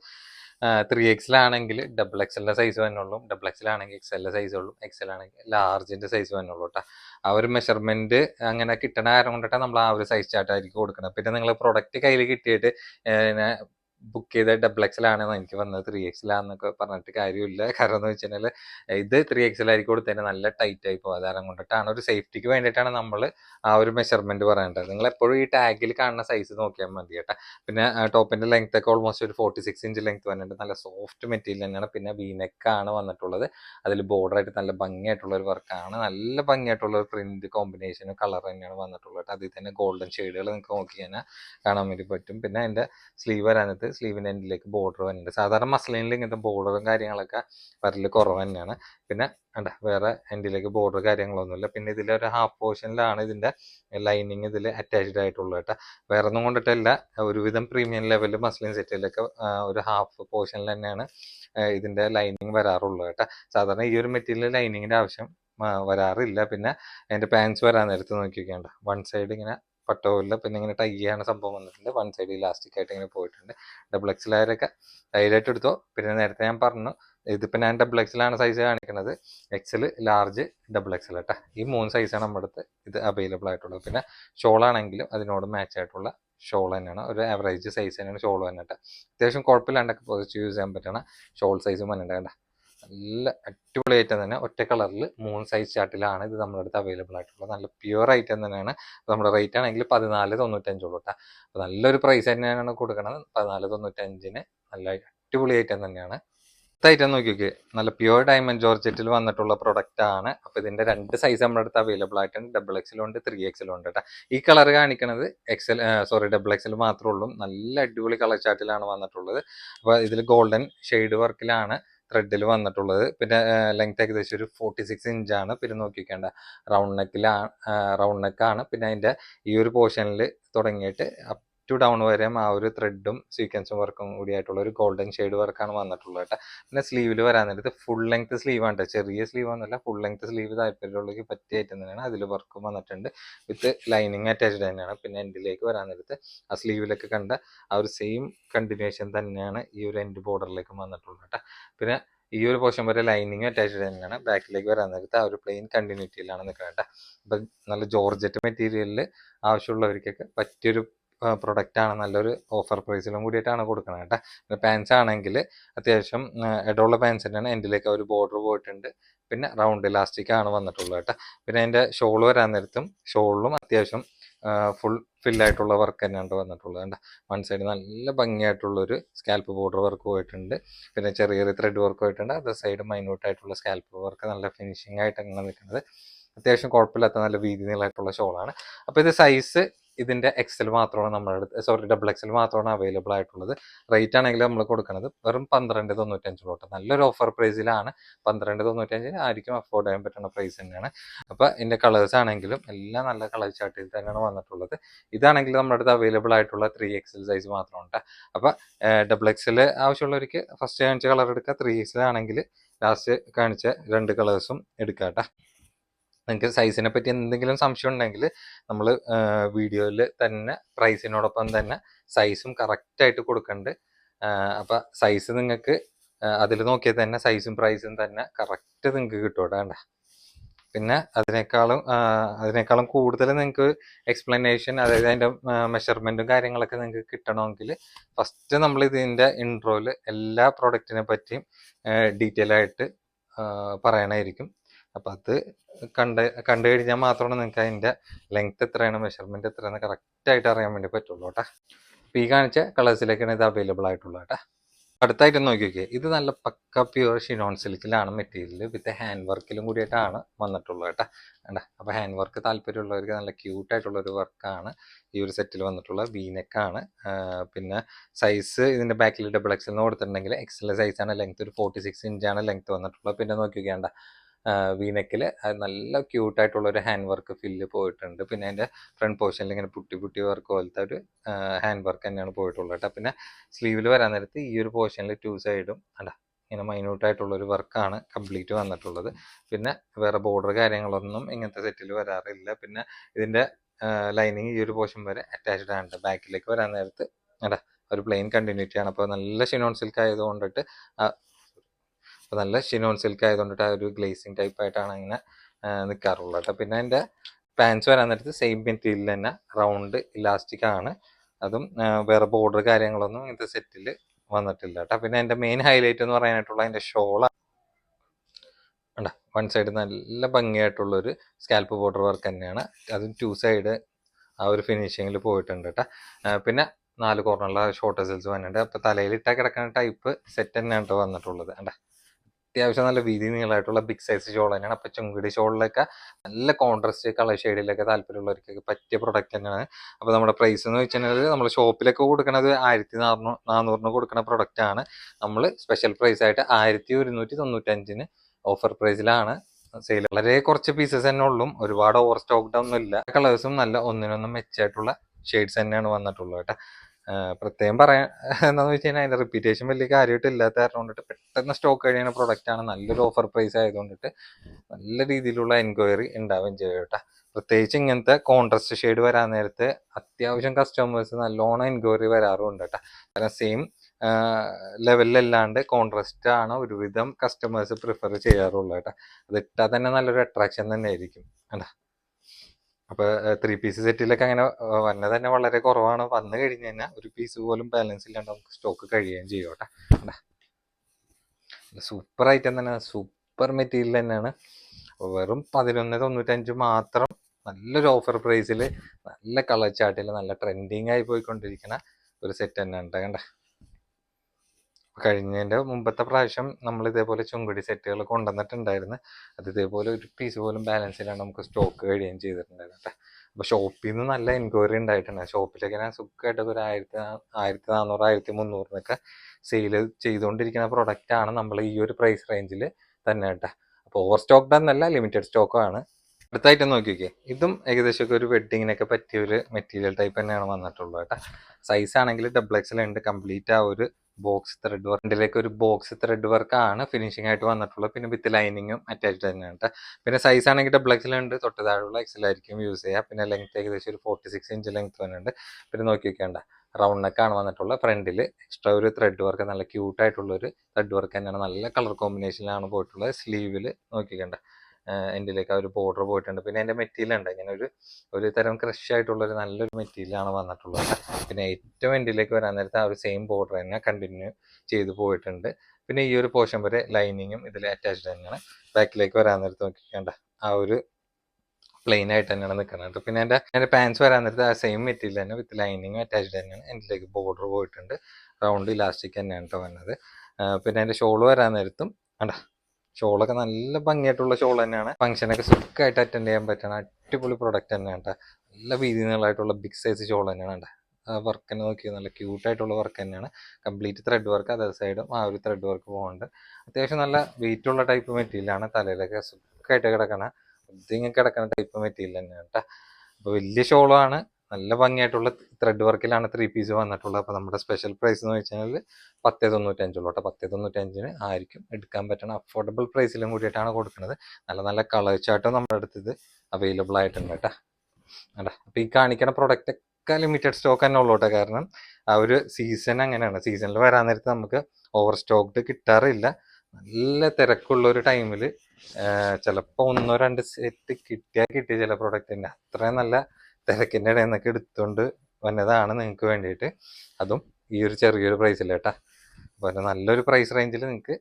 ത്രീ എക്സിലാണെങ്കിൽ ഡബിൾ എക്സലിന്റെ സൈസ് വന്നുള്ളൂ ഡബിൾ എക്സിലാണെങ്കിൽ എക്സലിന്റെ സൈസ് ഉള്ളൂ. എക്സലാണെങ്കിൽ ലാർജിന്റെ സൈസ് വന്നുള്ളൂ കേട്ടോ ആ ഒരു മെഷർമെന്റ് അങ്ങനെ കിട്ടണ കാരണം കൊണ്ടിട്ടാണ് നമ്മൾ ആ ഒരു സൈസ് ചാർട്ടായിരിക്കും കൊടുക്കുന്നത് പിന്നെ നിങ്ങൾ പ്രൊഡക്റ്റ് കയ്യിൽ കിട്ടിയിട്ട് ബുക്ക് ചെയ്ത ഡബിൾ എക്സലാണ് എനിക്ക് വന്നത്. ത്രീ എക്സലാന്നൊക്കെ പറഞ്ഞിട്ട് കാര്യമില്ല. [LAUGHS] കാരണം എന്ന് വെച്ച് കഴിഞ്ഞാൽ ഇത് ത്രീ എക്സലായിരിക്കും കൊടുത്തതിന് നല്ല ടൈറ്റ് ആയി പോകും അതാരം കൊണ്ടിട്ടാണ് ഒരു സേഫ്റ്റിക്ക് വേണ്ടിയിട്ടാണ് നമ്മൾ ആ ഒരു മെഷർമെന്റ് പറയേണ്ടത്. നിങ്ങൾ എപ്പോഴും ഈ ടാഗിൽ കാണുന്ന സൈസ് നോക്കിയാൽ മതി കേട്ടോ. പിന്നെ ടോപ്പിന്റെ ലെങ്ത് ഒക്കെ ഓൾമോസ്റ്റ് ഒരു ഫോർട്ടി സിക്സ് ഇഞ്ച് ലെങ്ത് വന്നിട്ടുണ്ട് നല്ല സോഫ്റ്റ് മെറ്റീരിയൽ തന്നെയാണ്. പിന്നെ വീനെക്കാണ് വന്നിട്ടുള്ളത്. അതിൽ ബോർഡർ ആയിട്ട് നല്ല ഭംഗിയായിട്ടുള്ള ഒരു വർക്കാണ് നല്ല ഭംഗിയായിട്ടുള്ള ഒരു പ്രിന്റ് കോമ്പിനേഷനും കളർ തന്നെയാണ് വന്നിട്ടുള്ളത് അതിൽ തന്നെ ഗോൾഡൻ ഷെയ്ഡുകൾ നിങ്ങൾക്ക് നോക്കി കഴിഞ്ഞാൽ കാണാൻ വേണ്ടി പറ്റും. പിന്നെ അതിന്റെ സ്ലീവ് വരാനത്ത് സ്ലീവിന്റെ എൻഡിലേക്ക് ബോർഡർ വരുന്നുണ്ട് സാധാരണ മസ്ലിനിൽ ഇങ്ങനത്തെ ബോർഡറും കാര്യങ്ങളൊക്കെ വരൽ കുറവ് തന്നെയാണ്. പിന്നെ അണ്ട വേറെ എൻഡിലേക്ക് ബോർഡർ കാര്യങ്ങളൊന്നുമില്ല പിന്നെ ഇതിൽ ഒരു ഹാഫ് പോർഷനിലാണ് ഇതിന്റെ ലൈനിങ് ഇതിൽ അറ്റാച്ച്ഡ് ആയിട്ടുള്ളത് കേട്ടോ. വേറെ ഒന്നും കൊണ്ടിട്ടല്ല. ഒരുവിധം പ്രീമിയം ലെവൽ മസ്ലിൻ സെറ്റിലൊക്കെ ഒരു ഹാഫ് പോർഷനിൽ തന്നെയാണ് ഇതിന്റെ ലൈനിങ് വരാറുള്ളത് കേട്ടോ. സാധാരണ ഈ ഒരു മെറ്റീരിയൽ ലൈനിങ്ങിന്റെ ആവശ്യം വരാറില്ല. പിന്നെ അതിന്റെ പാൻസ് വരാൻ നേരത്ത് നോക്കിയൊക്കെയുണ്ട് വൺ സൈഡ് ഇങ്ങനെ പട്ടവുമില്ല പിന്നെ ഇങ്ങനെ ടൈ ചെയ്യാണ് സംഭവം വന്നിട്ടുണ്ട്. വൺ സൈഡ് ഇലാസ്റ്റിക് ആയിട്ട് ഇങ്ങനെ പോയിട്ടുണ്ട്. ഡബിൾ എക്സലായരൊക്കെ ധൈര്യമായിട്ട് എടുത്തോ. പിന്നെ നേരത്തെ ഞാൻ പറഞ്ഞു ഇതിപ്പോൾ ഞാൻ ഡബിൾ എക്സിലാണ് സൈസ് കാണിക്കുന്നത് എക്സൽ ലാർജ് ഡബിൾ എക്സൽ കേട്ടോ ഈ മൂന്ന് സൈസാണ് നമ്മുടെ അടുത്ത് ഇത് അവൈലബിൾ ആയിട്ടുള്ളത്. പിന്നെ ഷോൾ ആണെങ്കിലും അതിനോട് മാച്ച് ആയിട്ടുള്ള ഷോൾ തന്നെയാണ്. ഒരു ആവറേജ് സൈസ് തന്നെയാണ് ഷോൾ തന്നെ കേട്ടോ അത്യാവശ്യം കുഴപ്പമില്ലാണ്ടൊക്കെ പോസിറ്റീവ് യൂസ് ചെയ്യാൻ പറ്റണ ഷോൾ സൈസും വന്നിട്ടുണ്ട് കേട്ടോ നല്ല അടിപൊളി ഐറ്റം തന്നെ. ഒറ്റ കളറിൽ മൂന്ന് സൈസ് ചാർട്ടിലാണ് ഇത് നമ്മുടെ അടുത്ത് അവൈലബിൾ ആയിട്ടുള്ളത്. നല്ല പ്യുവർ ഐറ്റം തന്നെയാണ്. നമ്മുടെ റേറ്റ് ആണെങ്കിൽ പതിനാല് തൊണ്ണൂറ്റഞ്ചുള്ളൂ കേട്ടോ നല്ലൊരു പ്രൈസ് തന്നെയാണ് കൊടുക്കുന്നത് പതിനാല് തൊണ്ണൂറ്റഞ്ചിന് നല്ല അടിപൊളി ഐറ്റം തന്നെയാണ്. ഐറ്റം നോക്കി നോക്കി നല്ല പ്യുവർ ഡയമണ്ട് ജോർജറ്റിൽ വന്നിട്ടുള്ള പ്രൊഡക്റ്റ് ആണ്. അപ്പോൾ ഇതിന്റെ രണ്ട് സൈസ് നമ്മുടെ അടുത്ത് അവൈലബിൾ ആയിട്ടുണ്ട്. ഡബിൾ എക്സലും ഉണ്ട് ത്രീ എക്സലും ഉണ്ട് കേട്ടോ ഈ കളർ കാണിക്കുന്നത് എക്സൽ സോറി ഡബിൾ എക്സൽ മാത്രമേ ഉള്ളൂ. നല്ല അടിപൊളി കളർ ചാർട്ടിലാണ് വന്നിട്ടുള്ളത്. അപ്പോൾ ഇതിൽ ഗോൾഡൻ ഷെയ്ഡ് വർക്കിലാണ് ത്രെഡിൽ വന്നിട്ടുള്ളത്. പിന്നെ ലെങ്ത് ഏകദേശം ഒരു ഫോർട്ടി സിക്സ് ഇഞ്ചാണ് പിന്നെ നോക്കിക്കേണ്ട റൗണ്ട് നെക്കിലാണ് റൗണ്ട് നെക്കാണ് പിന്നെ അതിന്റെ ഈ ഒരു പോർഷനിൽ തുടങ്ങിയിട്ട് ടു ഡൗൺ വരെയും ആ ഒരു ത്രെഡും സീക്വൻസും വർക്കും കൂടി ആയിട്ടുള്ള ഒരു ഗോൾഡൻ ഷെയ്ഡ് വർക്കാണ് വന്നിട്ടുള്ളത് കേട്ടോ. പിന്നെ സ്ലീവിൽ വരാൻ നേരത്ത് ഫുൾ ലെങ്ത് സ്ലീവ് ആണ് ട്ടോ. ചെറിയ സ്ലീവ് ഒന്നുമല്ല ഫുൾ ലെങ്ത് സ്ലീവ് താല്പര്യമുള്ളവർക്ക് പറ്റിയ ഐറ്റം തന്നെയാണ്. അതിൽ വർക്കും വന്നിട്ടുണ്ട്. വിത്ത് ലൈനിങ് അറ്റാച്ച്ഡ് തന്നെയാണ്. പിന്നെ എൻഡിലേക്ക് വരാൻ നേരത്ത് ആ സ്ലീവിലൊക്കെ കണ്ട ആ ഒരു സെയിം കണ്ടിന്യൂഷൻ തന്നെയാണ് ഈ ഒരു എൻഡ് ബോർഡറിലേക്ക് വന്നിട്ടുള്ളത് കേട്ടോ. പിന്നെ ഈ ഒരു പോർഷൻ വരെ ലൈനിങ് അറ്റാച്ച്ഡ് തന്നെയാണ്. ബാക്കിലേക്ക് വരാൻ നേരത്ത് ആ ഒരു പ്ലെയിൻ കണ്ടിന്യൂറ്റിയിലാണ് നിൽക്കുന്നത് കേട്ടോ. അപ്പം നല്ല ജോർജറ്റ് മെറ്റീരിയലിൽ ആവശ്യമുള്ളവർക്കൊക്കെ പറ്റിയൊരു പ്രൊഡക്റ്റ് ആണ് നല്ലൊരു ഓഫർ പ്രൈസിലും കൂടിയിട്ടാണ് കൊടുക്കുന്നത് കേട്ടോ. പിന്നെ പാൻസ് ആണെങ്കിൽ അത്യാവശ്യം ഇടമുള്ള പാൻസ് തന്നെയാണ്. എന്റിലേക്ക് ഒരു ബോർഡർ പോയിട്ടുണ്ട്. പിന്നെ റൗണ്ട് ഇലാസ്റ്റിക് ആണ് വന്നിട്ടുള്ളത് കേട്ടോ. പിന്നെ അതിന്റെ ഷോൾ വരാൻ നേരത്തും ഷോളിലും അത്യാവശ്യം ഫുൾ ഫില്ലായിട്ടുള്ള വർക്ക് തന്നെയാണ് വന്നിട്ടുള്ളത് കേട്ടോ. വൺ സൈഡ് നല്ല ഭംഗിയായിട്ടുള്ളൊരു സ്കാൽപ്പ് ബോർഡർ വർക്ക് പോയിട്ടുണ്ട്. പിന്നെ ചെറിയ ചെറിയ ത്രെഡ് വർക്ക് പോയിട്ടുണ്ട് അതർ സൈഡ് മൈനൂട്ടായിട്ടുള്ള സ്കാൽപ്പ് വർക്ക് നല്ല ഫിനിഷിംഗ് ആയിട്ടാണ് നിൽക്കുന്നത്. അത്യാവശ്യം കുഴപ്പമില്ലാത്ത നല്ല വീതി നീളമായിട്ടുള്ള ഷോളാണ് അപ്പോൾ ഇത് സൈസ് ഇതിന്റെ എക്സൽ മാത്രമാണ് നമ്മുടെ അടുത്ത് സോറി ഡബിൾ എക്സൽ മാത്രമാണ് അവൈലബിൾ ആയിട്ടുള്ളത്. റേറ്റ് ആണെങ്കിൽ നമ്മൾ കൊടുക്കുന്നത് വെറും പന്ത്രണ്ട് തൊണ്ണൂറ്റഞ്ച് തൊട്ട്. നല്ലൊരു ഓഫർ പ്രൈസിലാണ് പന്ത്രണ്ട് തൊണ്ണൂറ്റഞ്ചിന് ആയിരിക്കും അഫോർഡ് ചെയ്യാൻ പറ്റുന്ന പ്രൈസ് തന്നെയാണ്. അപ്പോൾ ഇതിന്റെ കളേഴ്സ് ആണെങ്കിലും എല്ലാം നല്ല കളർ ചാർട്ടിൽ തന്നെയാണ് വന്നിട്ടുള്ളത്. ഇതാണെങ്കിൽ നമ്മുടെ അടുത്ത് അവൈലബിൾ ആയിട്ടുള്ള ത്രീ എക്സൽ സൈസ് മാത്രമുണ്ട് അപ്പോൾ ഡബിൾ എക്സൽ ആവശ്യമുള്ളവർക്ക് ഫസ്റ്റ് കാണിച്ച കളർ എടുക്കുക. ത്രീ എക്സൽ ആണെങ്കിൽ ലാസ്റ്റ് കാണിച്ച രണ്ട് കളേഴ്സും എടുക്കാം കേട്ടോ നിങ്ങൾക്ക് സൈസിനെ പറ്റി എന്തെങ്കിലും സംശയം ഉണ്ടെങ്കിൽ നമ്മൾ വീഡിയോയിൽ തന്നെ പ്രൈസിനോടൊപ്പം തന്നെ സൈസും കറക്റ്റായിട്ട് കൊടുക്കുന്നുണ്ട് അപ്പം സൈസ് നിങ്ങൾക്ക് അതിൽ നോക്കിയാൽ തന്നെ സൈസും പ്രൈസും തന്നെ കറക്റ്റ് നിങ്ങൾക്ക് കിട്ടും കേട്ടോ പിന്നെ അതിനേക്കാളും അതിനേക്കാളും കൂടുതൽ നിങ്ങൾക്ക് എക്സ്പ്ലനേഷൻ അതായത് അതിന്റെ മെഷർമെന്റും കാര്യങ്ങളൊക്കെ നിങ്ങൾക്ക് കിട്ടണമെങ്കിൽ ഫസ്റ്റ് നമ്മൾ ഇതിന്റെ ഇൻട്രോയിൽ എല്ലാ പ്രോഡക്റ്റിനെ പറ്റിയും ഡീറ്റെയിൽ ആയിട്ട് പറയണമായിരിക്കും അപ്പം അത് കണ്ട് കണ്ടു കഴിഞ്ഞാൽ മാത്രമാണ് നിങ്ങൾക്ക് അതിന്റെ ലെങ്ത് എത്രയാണ് മെഷർമെന്റ് എത്രയാണ് കറക്റ്റായിട്ട് അറിയാൻ വേണ്ടി പറ്റുള്ളൂ കേട്ടോ. ഈ കാണിച്ച കളേഴ്സിലേക്കാണ് ഇത് അവൈലബിൾ ആയിട്ടുള്ളത് കേട്ടോ. അടുത്തായിട്ട് നോക്കി നോക്കിയേ ഇത് നല്ല പക്ക പ്യുവർ ഷിനോൺ സിൽക്കിലാണ് മെറ്റീരിയൽ വിത്ത് ഹാൻഡ് വർക്കിലും കൂടിയിട്ടാണ് വന്നിട്ടുള്ളത് കേട്ടോ. വേണ്ട അപ്പോൾ ഹാൻഡ് വർക്ക് താല്പര്യമുള്ളവർക്ക് നല്ല ക്യൂട്ട് ആയിട്ടുള്ള ഒരു വർക്കാണ് ഈ ഒരു സെറ്റിൽ വന്നിട്ടുള്ള വീനെക്കാണ് പിന്നെ സൈസ് ഇതിന്റെ ബാക്കിൽ ഡബിൾ എക്സലിന് കൊടുത്തിട്ടുണ്ടെങ്കിൽ എക്സൽ സൈസാണ് ലെങ്ത് ഒരു ഫോർട്ടി സിക്സ് ഇഞ്ചാണ് ലെങ്ത് വന്നിട്ടുള്ളത്. പിന്നെ നോക്കി നോക്കിയാണ്ട വീനെക്കിൽ നല്ല ക്യൂട്ടായിട്ടുള്ള ഒരു ഹാൻഡ് വർക്ക് ഫില്ല് പോയിട്ടുണ്ട്. പിന്നെ അതിന്റെ ഫ്രണ്ട് പോർഷനിൽ ഇങ്ങനെ പുട്ടി പുട്ടി വർക്ക് പോലത്തെ ഒരു ഹാൻഡ് വർക്ക് തന്നെയാണ് പോയിട്ടുള്ളത് കേട്ടോ. പിന്നെ സ്ലീവിൽ വരാൻ നേരത്ത് ഈ ഒരു പോർഷനിൽ ടു സൈഡും അല്ല ഇങ്ങനെ മൈന്യൂട്ട് ആയിട്ടുള്ള ഒരു വർക്കാണ് കംപ്ലീറ്റ് വന്നിട്ടുള്ളത്. പിന്നെ വേറെ ബോർഡർ കാര്യങ്ങളൊന്നും ഇങ്ങനത്തെ സെറ്റിൽ വരാറില്ല. പിന്നെ ഇതിന്റെ ലൈനിങ് ഈ ഒരു പോർഷൻ വരെ അറ്റാച്ച്ഡ് ആണ് ബാക്കിലേക്ക് വരാൻ നേരത്ത് അടാ ഒരു പ്ലെയിൻ കണ്ടിന്യൂറ്റി ആണ് അപ്പോൾ നല്ല ഷിനോൺ സിൽക്ക് ആയതുകൊണ്ടിട്ട് അപ്പോൾ നല്ല ഷിനോൺ സിൽക്ക് ആയതുകൊണ്ടിട്ട് ആ ഒരു ഗ്ലേസിങ് ടൈപ്പ് ആയിട്ടാണ് അങ്ങനെ നിൽക്കാറുള്ളത് കേട്ടോ പിന്നെ അതിന്റെ പാൻസ് വരാൻ നേരത്ത് സെയിം മെറ്റീരിയൽ തന്നെ റൗണ്ട് ഇലാസ്റ്റിക് ആണ്. അതും വേറെ ബോർഡർ കാര്യങ്ങളൊന്നും ഇങ്ങനത്തെ സെറ്റിൽ വന്നിട്ടില്ല കേട്ടോ. പിന്നെ എന്റെ മെയിൻ ഹൈലൈറ്റ് എന്ന് പറയാനായിട്ടുള്ള അതിന്റെ ഷോളാണ് ഉണ്ട് വൺ സൈഡ് നല്ല ഭംഗിയായിട്ടുള്ളൊരു സ്കാൽപ്പ് ബോർഡർ വർക്ക് തന്നെയാണ്. അതും ടു സൈഡ് ആ ഒരു ഫിനിഷിങ്ങിൽ പോയിട്ടുണ്ട് കേട്ടോ. പിന്നെ നാല് കോർണറുള്ള ഷോർട്ട് സെൽസ് വന്നിട്ടുണ്ട്. അപ്പോൾ തലയിലിട്ടാൽ കിടക്കുന്ന ടൈപ്പ് സെറ്റ് തന്നെയാണ് വന്നിട്ടുള്ളത്. കണ്ട? അത്യാവശ്യം നല്ല വീതി നീളമായിട്ടുള്ള ബിഗ് സൈസ് ഷോൾ തന്നെയാണ്. അപ്പോൾ ചുങ്കിടി ഷോളിലൊക്കെ നല്ല കോൺട്രസ്റ്റ് കളർ ഷെയ്ഡിലൊക്കെ താല്പര്യമുള്ളവർക്കൊക്കെ പറ്റിയ പ്രൊഡക്റ്റ് തന്നെയാണ്. അപ്പോൾ നമ്മുടെ പ്രൈസ് എന്ന് വെച്ചിട്ടുണ്ടെങ്കിൽ നമ്മൾ ഷോപ്പിലൊക്കെ കൊടുക്കുന്നത് ആയിരത്തി നാനൂറ് നാനൂറിന് കൊടുക്കുന്ന പ്രൊഡക്റ്റ് ആണ്. നമ്മൾ സ്പെഷ്യൽ പ്രൈസ് ആയിട്ട് ആയിരത്തി ഒരുന്നൂറ്റി തൊണ്ണൂറ്റഞ്ചിന് ഓഫർ പ്രൈസിലാണ് സെയിൽ വളരെ കുറച്ച് പീസസ് തന്നെ ഉള്ളൂ. ഒരുപാട് ഓവർ സ്റ്റോക്ക്ഡ് ഒന്നും ഇല്ല കളേഴ്സും നല്ല ഒന്നിനൊന്നും മെച്ചായിട്ടുള്ള ഷെയ്ഡ്സ് തന്നെയാണ് വന്നിട്ടുള്ളത് കേട്ടോ. പ്രത്യേകം പറയാൻ എന്താണെന്ന് വെച്ച് കഴിഞ്ഞാൽ അതിന്റെ റിപ്പീറ്റേഷൻ വലിയ കാര്യമായിട്ട് ഇല്ലാത്ത കാരണം കൊണ്ടിട്ട് പെട്ടെന്ന് സ്റ്റോക്ക് കഴിയുന്ന പ്രൊഡക്റ്റ് ആണ് നല്ലൊരു ഓഫർ പ്രൈസ് ആയതുകൊണ്ടിട്ട് നല്ല രീതിയിലുള്ള എൻക്വയറി ഉണ്ടാവുകയും ചെയ്യും കേട്ടോ. പ്രത്യേകിച്ച് ഇങ്ങനത്തെ കോൺട്രസ്റ്റ് ഷെയ്ഡ് വരാൻ നേരത്ത് അത്യാവശ്യം കസ്റ്റമേഴ്സ് നല്ലോണം എൻക്വയറി വരാറുണ്ട് കേട്ടോ. കാരണം സെയിം ലെവലിലല്ലാണ്ട് കോൺട്രസ്റ്റ് ആണ് ഒരുവിധം കസ്റ്റമേഴ്സ് പ്രിഫർ ചെയ്യാറുള്ളത് കേട്ടോ. അത് ഇട്ടാൽ തന്നെ നല്ലൊരു അട്രാക്ഷൻ തന്നെ ആയിരിക്കും കണ്ടാ അപ്പൊ ത്രീ പീസ് സെറ്റിലൊക്കെ അങ്ങനെ വന്നത് തന്നെ വളരെ കുറവാണ്. വന്നു കഴിഞ്ഞ് കഴിഞ്ഞാൽ ഒരു പീസ് പോലും ബാലൻസ് ഇല്ലാണ്ട് നമുക്ക് സ്റ്റോക്ക് കഴിയുകയും ചെയ്യും കേട്ടോ. സൂപ്പർ ഐറ്റം തന്നെ സൂപ്പർ മെറ്റീരിയൽ തന്നെയാണ്. വെറും പതിനൊന്ന് തൊണ്ണൂറ്റഞ്ച് മാത്രം നല്ലൊരു ഓഫർ പ്രൈസിൽ നല്ല കളർ ചാർട്ടിൽ നല്ല ട്രെൻഡിങ് ആയി പോയിക്കൊണ്ടിരിക്കുന്ന ഒരു സെറ്റ് തന്നെയാണ് കണ്ട? കഴിഞ്ഞതിന്റെ മുമ്പത്തെ പ്രാവശ്യം നമ്മൾ ഇതേപോലെ ചുങ്കുടി സെറ്റുകൾ കൊണ്ടുവന്നിട്ടുണ്ടായിരുന്നു. അത് ഇതേപോലെ ഒരു പീസ് പോലും ബാലൻസിലാണ് നമുക്ക് സ്റ്റോക്ക് കഴിയുകയും ചെയ്തിട്ടുണ്ടായിരുന്നു കേട്ടോ അപ്പൊ ഷോപ്പിൽ നിന്ന് നല്ല എൻക്വയറി ഉണ്ടായിട്ടുണ്ട്. ഷോപ്പിലേക്ക് ഞാൻ സുഖമായിട്ടൊക്കെ ഒരു ആയിരത്തി ആയിരത്തി നാനൂറ് ആയിരത്തി മുന്നൂറിനൊക്കെ സെയിൽ ചെയ്തുകൊണ്ടിരിക്കുന്ന പ്രൊഡക്റ്റ് ആണ് നമ്മൾ ഈ ഒരു പ്രൈസ് റേഞ്ചിൽ തന്നെ കേട്ടോ അപ്പോൾ ഓവർ സ്റ്റോക്ക് എന്നല്ല ലിമിറ്റഡ് സ്റ്റോക്കാണ് അടുത്തായിട്ട് നോക്കിക്കേ. ഇതും ഏകദേശം ഒരു വെഡിങ്ങിനൊക്കെ പറ്റിയ ഒരു മെറ്റീരിയൽ ടൈപ്പ് തന്നെയാണ് വന്നിട്ടുള്ളത് കേട്ടോ. സൈസ് ആണെങ്കിൽ ഡബിൾ എക്സൽ ഉണ്ട്. കംപ്ലീറ്റ് ആ ഒരു ബോക്സ് ത്രെഡ് വർക്കിലേക്ക് ഒരു ബോക്സ് ത്രെഡ് വർക്ക് ആണ് ഫിനിഷിംഗ് ആയിട്ട് വന്നിട്ടുള്ളത്. പിന്നെ വിത്ത് ലൈനിങ്ങും അറ്റാച്ച്ഡ് തന്നെയാണ് പിന്നെ സൈസ് ആണെങ്കിൽ ഡബിൾ എക്സൽ ഉണ്ട്. തൊട്ട് താഴെയുള്ള എക്സൽ ആയിരിക്കും യൂസ് ചെയ്യുക. പിന്നെ ലെങ്ത് ഏകദേശം ഒരു ഫോർട്ടി സിക്സ് ഇഞ്ച് ലെങ്ത് വരുന്നുണ്ട് പിന്നെ നോക്കി വെക്കേണ്ട. റൗണ്ട് നെക്കാണ് വന്നിട്ടുള്ള ഫ്രണ്ടിൽ എക്സ്ട്രാ ഒരു ത്രെഡ് വർക്ക് നല്ല ക്യൂട്ടായിട്ടുള്ള ഒരു ത്രെഡ് വർക്ക് തന്നെയാണ്. നല്ല കളർ കോമ്പിനേഷനിലാണ് പോയിട്ടുള്ളത്. സ്ലീവിൽ നോക്കിക്കേണ്ട എന്റെലേക്ക് ആ ഒരു ബോർഡർ പോയിട്ടുണ്ട്. പിന്നെ എന്റെ മെറ്റീരിയൽ ഉണ്ട്. ഇങ്ങനെ ഒരു ഒരു തരം ക്രഷ് ആയിട്ടുള്ള ഒരു നല്ലൊരു മെറ്റീരിയലാണ് വന്നിട്ടുള്ളത്. പിന്നെ ഏറ്റവും എൻഡിലേക്ക് വരാൻ നേരത്തെ ആ ഒരു സെയിം ബോർഡർ തന്നെ കണ്ടിന്യൂ ചെയ്തു പോയിട്ടുണ്ട്. പിന്നെ ഈ ഒരു പോർഷൻ വരെ ലൈനിങ്ങും ഇതിൽ അറ്റാച്ച്ഡ് തന്നെയാണ്. ബാക്കിലേക്ക് വരാൻ നേരത്ത് നോക്കിക്കേണ്ട. ആ ഒരു പ്ലെയിൻ ആയിട്ട് തന്നെയാണ് നിൽക്കുന്നത് പിന്നെ എന്റെ എന്റെ പാൻസ് വരാൻ നേരത്ത് ആ സെയിം മെറ്റീരിയൽ തന്നെ വിത്ത് ലൈനിങ്ങും അറ്റാച്ച്ഡ് തന്നെയാണ്. എന്റിലേക്ക് ബോർഡർ പോയിട്ടുണ്ട്. റൗണ്ട് ഇലാസ്റ്റിക് തന്നെയാണ് കേട്ടോ വന്നത്. പിന്നെ എന്റെ ഷോൾ വരാൻ നേരത്തും അടാ ഷോളൊക്കെ നല്ല ഭംഗിയായിട്ടുള്ള ഷോൾ തന്നെയാണ്. ഫംഗ്ഷനൊക്കെ സുഖമായിട്ട് അറ്റൻഡ് ചെയ്യാൻ പറ്റണം അടിപൊളി പ്രൊഡക്റ്റ് തന്നെയാണ് നല്ല വീതി നീളമായിട്ടുള്ള ബിഗ് സൈസ് ഷോൾ തന്നെയാണ് കേട്ടോ വർക്ക് തന്നെ നോക്കിയത് നല്ല ക്യൂട്ടായിട്ടുള്ള വർക്ക് തന്നെയാണ്. കംപ്ലീറ്റ് ത്രെഡ് വർക്ക് അതേ സൈഡും ആ ഒരു ത്രെഡ് വർക്ക് പോകുന്നുണ്ട് അത്യാവശ്യം നല്ല വെയിറ്റ് ഉള്ള ടൈപ്പ് മെറ്റീരിയലാണ് തലയിലൊക്കെ സുഖമായിട്ട് കിടക്കണ ഇതിങ്ങനെ കിടക്കുന്ന ടൈപ്പ് മെറ്റീരിയൽ തന്നെയാണ് കേട്ടോ അപ്പോൾ വലിയ ഷോളാണ്. നല്ല ഭംഗിയായിട്ടുള്ള ത്രെഡ് വർക്കിലാണ് ത്രീ പീസ് വന്നിട്ടുള്ളത്. അപ്പോൾ നമ്മുടെ സ്പെഷ്യൽ പ്രൈസ് എന്ന് വെച്ചാൽ പത്തേ തൊണ്ണൂറ്റഞ്ചുള്ളൂ കേട്ടോ പത്ത് തൊണ്ണൂറ്റഞ്ചിന് ആയിരിക്കും എടുക്കാൻ പറ്റണ അഫോർഡബിൾ പ്രൈസിലും കൂടിയിട്ടാണ് കൊടുക്കുന്നത്. നല്ല നല്ല കളർ ചാർട്ടും നമ്മുടെ അടുത്ത് ഇത് അവൈലബിൾ ആയിട്ടുണ്ട് കേട്ടോ അടാ അപ്പോൾ ഈ കാണിക്കണ പ്രൊഡക്റ്റ് ഒക്കെ ലിമിറ്റഡ് സ്റ്റോക്ക് തന്നെ ഉള്ളൂ കേട്ടോ കാരണം ആ ഒരു സീസൺ അങ്ങനെയാണ്. സീസണിൽ വരാൻ നേരത്ത് നമുക്ക് ഓവർ സ്റ്റോക്ക്ഡ് കിട്ടാറില്ല. നല്ല തിരക്കുള്ള ഒരു ടൈമിൽ ചിലപ്പോൾ ഒന്നോ രണ്ട് സെറ്റ് കിട്ടിയാൽ കിട്ടിയ ചില പ്രൊഡക്റ്റിന്റെ അത്രയും നല്ല തിരക്കിന്റെ ഇടയിൽ നിന്നൊക്കെ എടുത്തുകൊണ്ട് വന്നതാണ് നിങ്ങൾക്ക് വേണ്ടിയിട്ട് അതും ഈ ഒരു ചെറിയൊരു പ്രൈസിൽ കേട്ടാ. അപ്പോൾ നല്ലൊരു പ്രൈസ് റേഞ്ചിൽ നിങ്ങൾക്ക്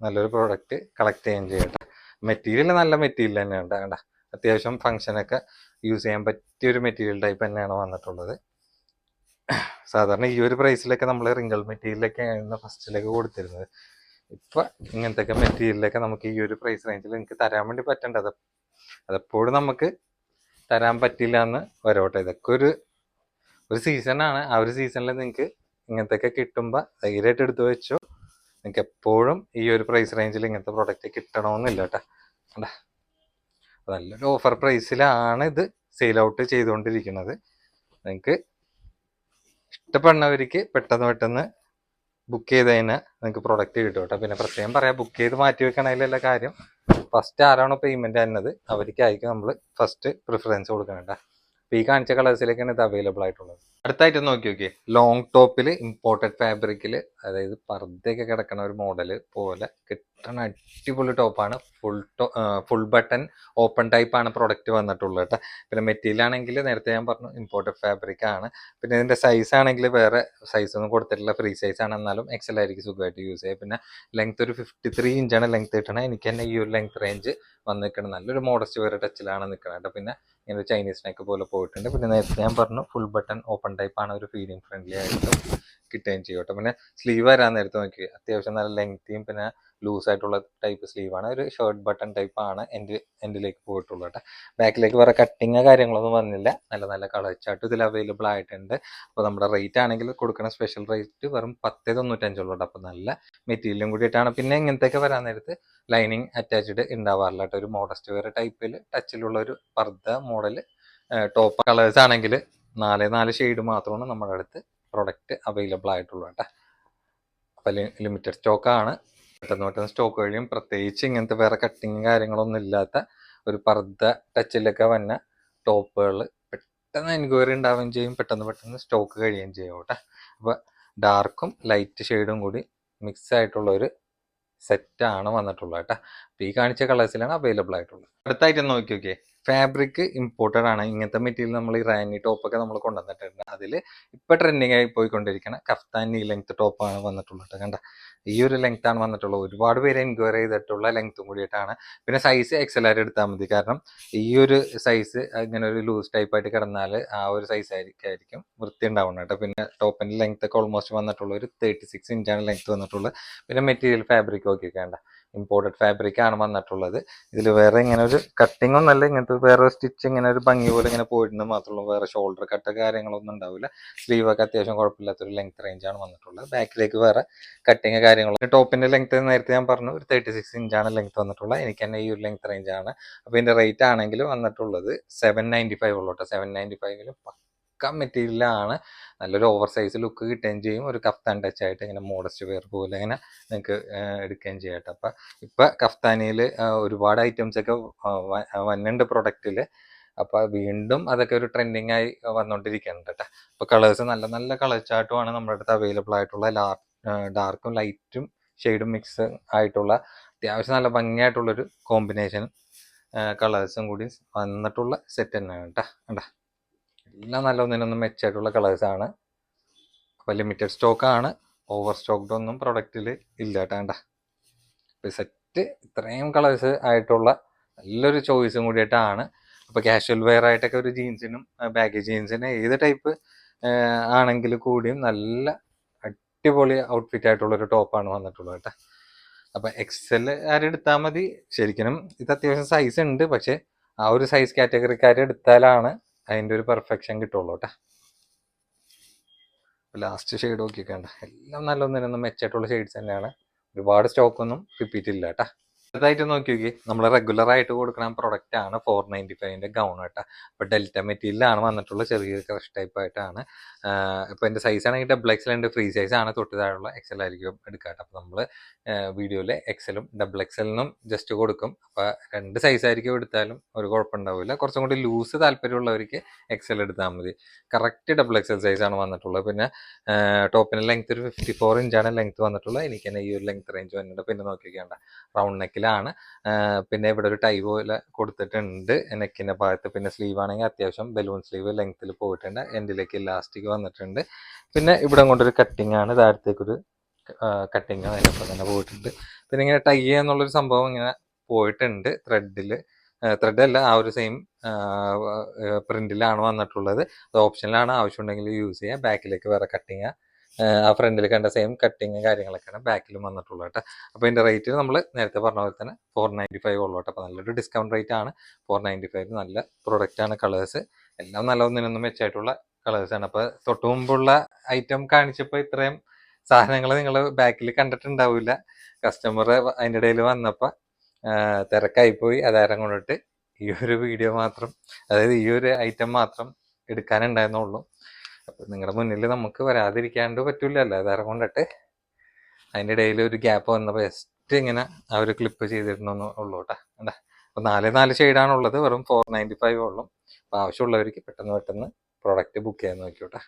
നല്ലൊരു പ്രോഡക്റ്റ് കളക്ട് ചെയ്യാൻ ചെയ്യട്ടെ മെറ്റീരിയൽ നല്ല മെറ്റീരിയൽ തന്നെയാണ് കേട്ടോ അത്യാവശ്യം ഫങ്ഷനൊക്കെ യൂസ് ചെയ്യാൻ പറ്റിയ ഒരു മെറ്റീരിയൽ ടൈപ്പ് തന്നെയാണ് വന്നിട്ടുള്ളത്. സാധാരണ ഈ ഒരു പ്രൈസിലൊക്കെ നമ്മൾ റിങ്കിൾ മെറ്റീരിയലൊക്കെ ആയിരുന്നു ഫസ്റ്റിലേക്ക് കൊടുത്തിരുന്നത്. ഇപ്പം ഇങ്ങനത്തെയൊക്കെ മെറ്റീരിയലൊക്കെ നമുക്ക് ഈ ഒരു പ്രൈസ് റേഞ്ചിൽ നിങ്ങൾക്ക് തരാൻ വേണ്ടി പറ്റേണ്ടത്. അതെപ്പോഴും നമുക്ക് തരാൻ പറ്റില്ല എന്ന് വരോട്ടെ ഇതൊക്കെ ഒരു ഒരു സീസണാണ് ആ ഒരു സീസണിൽ നിങ്ങൾക്ക് ഇങ്ങനത്തെ കിട്ടുമ്പോൾ ധൈര്യമായിട്ട് എടുത്തു വെച്ചോ. നിങ്ങൾക്ക് എപ്പോഴും ഈ ഒരു പ്രൈസ് റേഞ്ചിൽ ഇങ്ങനത്തെ പ്രോഡക്റ്റ് കിട്ടണമെന്നില്ല കേട്ടോ കണ്ടാ? നല്ലൊരു ഓഫർ പ്രൈസിലാണ് ഇത് സെയിൽ ഔട്ട് ചെയ്തുകൊണ്ടിരിക്കുന്നത് നിങ്ങൾക്ക് ഇഷ്ടപ്പെടുന്നവർക്ക് പെട്ടെന്ന് പെട്ടെന്ന് ബുക്ക് ചെയ്ത് കഴിഞ്ഞാൽ നിങ്ങൾക്ക് പ്രോഡക്റ്റ് കിട്ടും കേട്ടോ പിന്നെ പ്രത്യേകം പറയാം ബുക്ക് ചെയ്ത് മാറ്റി വെക്കണതിലല്ല കാര്യം. ഫസ്റ്റ് ആരാണോ പേയ്മെന്റ് തന്നത് അവർക്കായിരിക്കും നമ്മൾ ഫസ്റ്റ് പ്രിഫറൻസ് കൊടുക്കണം കേട്ടോ അപ്പൊ ഈ കാണിച്ച കളേഴ്സിലേക്കാണ് ഇത് അവൈലബിൾ ആയിട്ടുള്ളത്. അടുത്തായിട്ട് നോക്കി നോക്കി ലോങ് ടോപ്പിൽ ഇമ്പോർട്ടഡ് ഫാബ്രിക്കിൽ അതായത് പർദ്ദയൊക്കെ കിടക്കുന്ന ഒരു മോഡൽ പോലെ കിട്ടണ അടിപൊളി ടോപ്പാണ് full to full button open type ആണ് പ്രൊഡക്റ്റ് വന്നിട്ടുള്ളത് കേട്ടോ പിന്നെ മെറ്റീരിയൽ ആണെങ്കിൽ നേരത്തെ ഞാൻ പറഞ്ഞു ഇമ്പോർട്ടഡ് ഫാബ്രിക് ആണ്. പിന്നെ ഇതിന്റെ സൈസ് ആണെങ്കിൽ വേറെ സൈസ് ഒന്നും കൊടുത്തിട്ടില്ല. ഫ്രീ സൈസ് ആണ്. എന്നാലും എക്സൽ ആയിരിക്കും സുഖമായിട്ട് യൂസ് ചെയ്യുക. പിന്നെ ലെങ്ത് ഒരു ഫിഫ്റ്റി ത്രീ ഇഞ്ചാണ് ലെങ്ത് കിട്ടണത് എനിക്ക് തന്നെ ഈ ഒരു ലെങ്ത് റേഞ്ച് വന്ന് നിൽക്കണം നല്ലൊരു മോഡസ്റ്റ് വേറെ ടച്ചിലാണ് നിൽക്കുന്നത് കേട്ടോ പിന്നെ ഇങ്ങനെ ചൈനീസ് നെക്ക് പോലെ പോയിട്ടുണ്ട്. പിന്നെ നേരത്തെ ഞാൻ പറഞ്ഞു ഫുൾ ബട്ടൺ ഓപ്പൺ ടൈപ്പ് ആണ് ഒരു ഫീലിംഗ് ഫ്രണ്ട്ലി ആയിട്ടും കിട്ടുകയും ചെയ്യും കേട്ടോ പിന്നെ സ്ലീവ് വരാൻ നേരത്തെ നോക്കി അത്യാവശ്യം നല്ല ലെങ്തിയും പിന്നെ ലൂസ് ആയിട്ടുള്ള ടൈപ്പ് സ്ലീവ് ആണ്. ഒരു ഷർട്ട് ബട്ടൺ ടൈപ്പ് ആണ് എന്റെ എൻഡിലേക്ക് പോയിട്ടുള്ളത് കേട്ടോ. ബാക്കിലേക്ക് വേറെ കട്ടിങ് കാര്യങ്ങളൊന്നും വന്നില്ല. നല്ല നല്ല കളർ ചാർട്ട് ഇതിൽ അവൈലബിൾ ആയിട്ടുണ്ട്. അപ്പോൾ നമ്മുടെ റേറ്റ് ആണെങ്കിൽ കൊടുക്കുന്ന സ്പെഷ്യൽ റേറ്റ് വെറും പത്തേ തൊണ്ണൂറ്റഞ്ചുള്ളൂ കേട്ടോ. അപ്പോൾ നല്ല മെറ്റീരിയലും കൂടിയിട്ടാണ്. പിന്നെ ഇങ്ങനത്തെയൊക്കെ വരാൻ നേരത്ത് ലൈനിങ് അറ്റാച്ച്ഡ് ഉണ്ടാവാറില്ല കേട്ടോ. ഒരു മോഡസ്റ്റ് വേറെ ടൈപ്പിൽ ടച്ചിലുള്ള ഒരു പർദ്ദ മോഡൽ ടോപ്പ് കളേഴ്സ് ആണെങ്കിൽ നാല് നാല് ഷെയ്ഡ് മാത്രമാണ് നമ്മുടെ അടുത്ത് പ്രൊഡക്റ്റ് അവൈലബിൾ ആയിട്ടുള്ളൂ കേട്ടോ. അപ്പോൾ ലിമിറ്റഡ് സ്റ്റോക്കാണ് പെട്ടെന്ന് പെട്ടെന്ന് സ്റ്റോക്ക് കഴിയും. പ്രത്യേകിച്ച് ഇങ്ങനത്തെ വേറെ കട്ടിങ് കാര്യങ്ങളൊന്നും ഇല്ലാത്ത ഒരു പർദ്ദ ടച്ചിലൊക്കെ വന്ന ടോപ്പുകൾ പെട്ടെന്ന് എൻക്വയറി ഉണ്ടാവുകയും ചെയ്യും. പെട്ടെന്ന് പെട്ടെന്ന് സ്റ്റോക്ക് കഴിയുകയും ചെയ്യും കേട്ടോ. അപ്പോൾ ഡാർക്കും ലൈറ്റ് ഷെയ്ഡും കൂടി മിക്സ് ആയിട്ടുള്ള ഒരു സെറ്റാണ് വന്നിട്ടുള്ളത് കേട്ടോ. ഈ കാണിച്ച കളേഴ്സിലാണ് അവൈലബിൾ ആയിട്ടുള്ളത്. അടുത്തായിട്ട് നോക്കി നോക്കിയേ ഫാബ്രിക് ഇമ്പോർട്ടഡ് ആണ്. ഇങ്ങനത്തെ മെറ്റീരിയൽ നമ്മൾ ഈ റാനി ടോപ്പൊക്കെ നമ്മൾ കൊണ്ടുവന്നിട്ടുണ്ട്. അതിൽ ഇപ്പോൾ ട്രെൻഡിങ് ആയി പോയിക്കൊണ്ടിരിക്കുന്ന കഫ്താൻ ഈ ലെങ്ത് ടോപ്പാണ് വന്നിട്ടുള്ളത്. കണ്ട? ഈ ഒരു ലെങ്ത് ആണ് വന്നിട്ടുള്ളത്. ഒരുപാട് പേര് എൻക്വയറി ചെയ്തിട്ടുള്ള ലെങ്ത്തും കൂടിയിട്ടാണ്. പിന്നെ സൈസ് എക്സൽ ആയിട്ട് എടുത്താൽ മതി. കാരണം ഈ ഒരു സൈസ് ഇങ്ങനെ ഒരു ലൂസ് ടൈപ്പ് ആയിട്ട് കിടന്നാൽ ആ ഒരു സൈസ് ആയിരിക്കും വൃത്തി ഉണ്ടാവുന്നത് കേട്ടോ. പിന്നെ ടോപ്പിന്റെ ലെങ്ത് ഒക്കെ ഓൾമോസ്റ്റ് വന്നിട്ടുള്ള ഒരു തേർട്ടി സിക്സ് ഇഞ്ചാണ് ലെങ്ത് വന്നിട്ടുള്ളത്. പിന്നെ മെറ്റീരിയൽ ഫാബ്രിക് ഒക്കെ വേണ്ട ഇമ്പോർട്ടഡ് ഫാബ്രിക് ആണ് വന്നിട്ടുള്ളത്. ഇതിൽ വേറെ ഇങ്ങനെ ഒരു കട്ടിംഗ് ഒന്നല്ല ഇങ്ങനത്തെ വേറെ സ്റ്റിച്ച് ഇങ്ങനെ ഒരു ഭംഗി പോലെ ഇങ്ങനെ പോയിട്ടുണ്ട് മാത്രമുള്ളൂ വേറെ ഷോൾഡർ കട്ട് കാര്യങ്ങളൊന്നും ഉണ്ടാവില്ല. സ്ലീവ് ഒക്കെ അത്യാവശ്യം കുഴപ്പമില്ലാത്തൊരു ലെങ്ത് റേഞ്ച് ആണ് വന്നിട്ടുള്ളത്. ബാക്കിലേക്ക് വേറെ കട്ടിങ് കാര്യങ്ങളും ടോപ്പിന്റെ ലെങ്ത് നേരത്തെ ഞാൻ പറഞ്ഞു ഒരു തേർട്ടി സിക്സ് ഇഞ്ചാണ് ലെങ്ത് വന്നിട്ടുള്ളത്. എനിക്ക് തന്നെ ഈ ഒരു ലെങ്ത് റേഞ്ച് ആണ്. അപ്പോൾ ഇതിന്റെ റേറ്റ് ആണെങ്കിലും വന്നിട്ടുള്ളത് സെവൻ നയന്റി ഫൈവ് ഉള്ളൂ കേട്ടോ സെവൻ നയന്റി ഫൈവിൽ പക്ക മെറ്റീരിയലാണ് നല്ലൊരു ഓവർ സൈസ് ലുക്ക് കിട്ടുകയും ചെയ്യും. ഒരു കഫ്താൻ ടച്ച് ആയിട്ട് ഇങ്ങനെ മോഡസ്റ്റ് വെയർ പോലെ ഇങ്ങനെ നിങ്ങൾക്ക് എടുക്കുകയും ചെയ്യാം കേട്ടോ. അപ്പം ഇപ്പം കഫ്താനിയിൽ ഒരുപാട് ഐറ്റംസ് ഒക്കെ വന്നുണ്ട് പ്രൊഡക്റ്റിൽ അപ്പോൾ വീണ്ടും അതൊക്കെ ഒരു ട്രെൻഡിങ് ആയി വന്നുകൊണ്ടിരിക്കുന്നുണ്ട് കേട്ടോ. അപ്പോൾ കളേഴ്സ് നല്ല നല്ല കളർ ചാർട്ടുമാണ് നമ്മുടെ അടുത്ത് അവൈലബിൾ ആയിട്ടുള്ള ഡാർക്കും ലൈറ്റും ഷെയ്ഡും മിക്സ് ആയിട്ടുള്ള അത്യാവശ്യം നല്ല ഭംഗിയായിട്ടുള്ളൊരു കോമ്പിനേഷൻ കളേഴ്സും കൂടി വന്നിട്ടുള്ള സെറ്റ് തന്നെയാണ് കേട്ടോ. കണ്ടാ? എല്ലാം നല്ല ഒന്നിനൊന്നും മെച്ചമായിട്ടുള്ള കളേഴ്സാണ്. അപ്പോൾ ലിമിറ്റഡ് സ്റ്റോക്കാണ്. ഓവർ സ്റ്റോക്ക്ഡ് ഒന്നും പ്രൊഡക്റ്റിൽ ഇല്ല കേട്ടാണ്ട അപ്പോൾ സെറ്റ് ഇത്രയും കളേഴ്സ് ആയിട്ടുള്ള നല്ലൊരു ചോയ്സും കൂടിയിട്ടാണ് അപ്പോൾ കാഷ്വൽ വെയർ ആയിട്ടൊക്കെ ഒരു ജീൻസിനും ബാഗി ജീൻസിനും ഏത് ടൈപ്പ് ആണെങ്കിൽ കൂടിയും നല്ല അടിപൊളി ഔട്ട്ഫിറ്റ് ആയിട്ടുള്ളൊരു ടോപ്പാണ് വന്നിട്ടുള്ളത് കേട്ടോ. അപ്പോൾ എക്സൽ ആരെടുത്താൽ മതി? ശരിക്കും ഇത് അത്യാവശ്യം സൈസ് ഉണ്ട്. പക്ഷേ ആ ഒരു സൈസ് കാറ്റഗറിക്കാർ എടുത്താലാണ് അതിന്റെ ഒരു പെർഫെക്ഷൻ കിട്ടുള്ളൂ കേട്ടോ ലാസ്റ്റ് ഷെയ്ഡ് നോക്കിക്കണ്ട എല്ലാം നല്ല ഒന്നിനൊന്നും മെച്ചമായിട്ടുള്ള ഷെയ്ഡ്സ് തന്നെയാണ്. ഒരുപാട് സ്റ്റോക്കൊന്നും റിപ്പീറ്റ് ഇല്ല കേട്ടോ അടുത്തായിട്ട് നോക്കി നോക്കി നമ്മൾ റെഗുലർ ആയിട്ട് കൊടുക്കുന്ന പ്രൊഡക്റ്റ് ആണ് ഫോർ നയന്റി ഫൈവിന്റെ ഗൗൺ കേട്ടോ. അപ്പോൾ ഡെൽറ്റ മെറ്റീരിയലാണ് വന്നിട്ടുള്ള ചെറിയൊരു ക്രഷ് ടൈപ്പ് ആയിട്ടാണ്. ഇപ്പോൾ എന്റെ സൈസ് ആണെങ്കിൽ ഡബിൾ എക്സൽ ഉണ്ട്. ഫ്രീ സൈസ് ആണ്. തൊട്ട് താഴെയുള്ള എക്സൽ ആയിരിക്കും എടുക്കുക കേട്ടോ. അപ്പോൾ നമ്മൾ വീഡിയോയിൽ എക്സലും ഡബിൾ എക്സലിനും ജസ്റ്റ് കൊടുക്കും. അപ്പോൾ രണ്ട് സൈസ് ആയിരിക്കും എടുത്താലും ഒരു കുഴപ്പമുണ്ടാവില്ല കുറച്ചും കൂടി ലൂസ് താല്പര്യമുള്ളവർക്ക് എക്സൽ എടുത്താൽ മതി. കറക്റ്റ് ഡബിൾ എക്സൽ സൈസ് ആണ് വന്നിട്ടുള്ളത്. പിന്നെ ടോപ്പിന് ലെങ്ത് ഒരു ഫിഫ്റ്റി ഫോർ ഇഞ്ചാണ് ലെങ്ത് വന്നിട്ടുള്ളത്. എനിക്ക് തന്നെ ഈ ഒരു ലെങ്ത് റേഞ്ച് വന്നിട്ടുണ്ട്. പിന്നെ നോക്കിക്കേണ്ട റൗണ്ട് നെക്കിലാണ് പിന്നെ ഇവിടെ ഒരു ടൈ പോലെ കൊടുത്തിട്ടുണ്ട്. നെക്കിന്റെ ഭാഗത്ത് പിന്നെ സ്ലീവ് ആണെങ്കിൽ അത്യാവശ്യം ബലൂൺ സ്ലീവ് ലെങ്ത്തിൽ പോയിട്ടുണ്ട്. എൻഡിലേക്ക് ഇലാസ്റ്റിക് വന്നിട്ടുണ്ട്. പിന്നെ ഇവിടെ കൊണ്ടൊരു കട്ടിങ് ആണ്. താഴത്തേക്കൊരു കട്ടിങ് അതിനൊപ്പം തന്നെ പോയിട്ടുണ്ട്. പിന്നെ ഇങ്ങനെ ടൈ എന്നുള്ളൊരു സംഭവം ഇങ്ങനെ പോയിട്ടുണ്ട് ത്രെഡിൽ ത്രെഡ് അല്ല ആ ഒരു സെയിം പ്രിന്റിലാണ് വന്നിട്ടുള്ളത്. അത് ഓപ്ഷനിലാണ് ആവശ്യമുണ്ടെങ്കിൽ യൂസ് ചെയ്യാം. ബാക്കിലേക്ക് വേറെ കട്ടിങ് ആ ഫ്രണ്ടിൽ കണ്ട സെയിം കട്ടിങ് കാര്യങ്ങളൊക്കെയാണ് ബാക്കിലും വന്നിട്ടുള്ളത് കേട്ടോ. അപ്പോൾ ഇതിന്റെ റേറ്റ് നമ്മൾ നേരത്തെ പറഞ്ഞ പോലെ തന്നെ ഫോർ നയന്റി ഫൈവ് ഉള്ളൂ കേട്ടോ. അപ്പോൾ നല്ലൊരു ഡിസ്കൗണ്ട് റേറ്റ് ആണ്. ഫോർ നയന്റി ഫൈവ് നല്ല പ്രോഡക്റ്റ് ആണ് കളേഴ്സ് എല്ലാം നല്ല ഒന്നിനൊന്നും മെച്ചമായിട്ടുള്ള കളേഴ്സാണ് അപ്പോൾ തൊട്ട് മുമ്പുള്ള ഐറ്റം കാണിച്ചപ്പോൾ ഇത്രയും സാധനങ്ങൾ നിങ്ങൾ ബാക്കിൽ കണ്ടിട്ടുണ്ടാവില്ല. കസ്റ്റമർ അതിന്റെ ഇടയിൽ വന്നപ്പോൾ തിരക്കായിപ്പോയി അതാരം കൊണ്ടിട്ട് ഈ ഒരു വീഡിയോ മാത്രം അതായത് ഈ ഒരു ഐറ്റം മാത്രം എടുക്കാനുണ്ടായിരുന്നുള്ളൂ. നിങ്ങളുടെ മുന്നിൽ നമുക്ക് വരാതിരിക്കാണ്ട് പറ്റില്ലല്ലോ അതാരം കൊണ്ടിട്ട് അതിന്റെ ഇടയിൽ ഒരു ഗ്യാപ്പ് വന്നപ്പോൾ ജസ്റ്റ് ഇങ്ങനെ ആ ഒരു ക്ലിപ്പ് ചെയ്തിടണമെന്ന് ഉള്ളൂ കേട്ടോ. അപ്പോൾ നാല് നാല് ഷെയ്ഡാണുള്ളത് വെറും ഫോർ നയന്റി ഫൈവ് ഉള്ളൂ. അപ്പോൾ ആവശ്യമുള്ളവർക്ക് പെട്ടെന്ന് പെട്ടെന്ന് പ്രോഡക്റ്റ് ബുക്ക് ചെയ്യാൻ നോക്കിയോട്ടെ.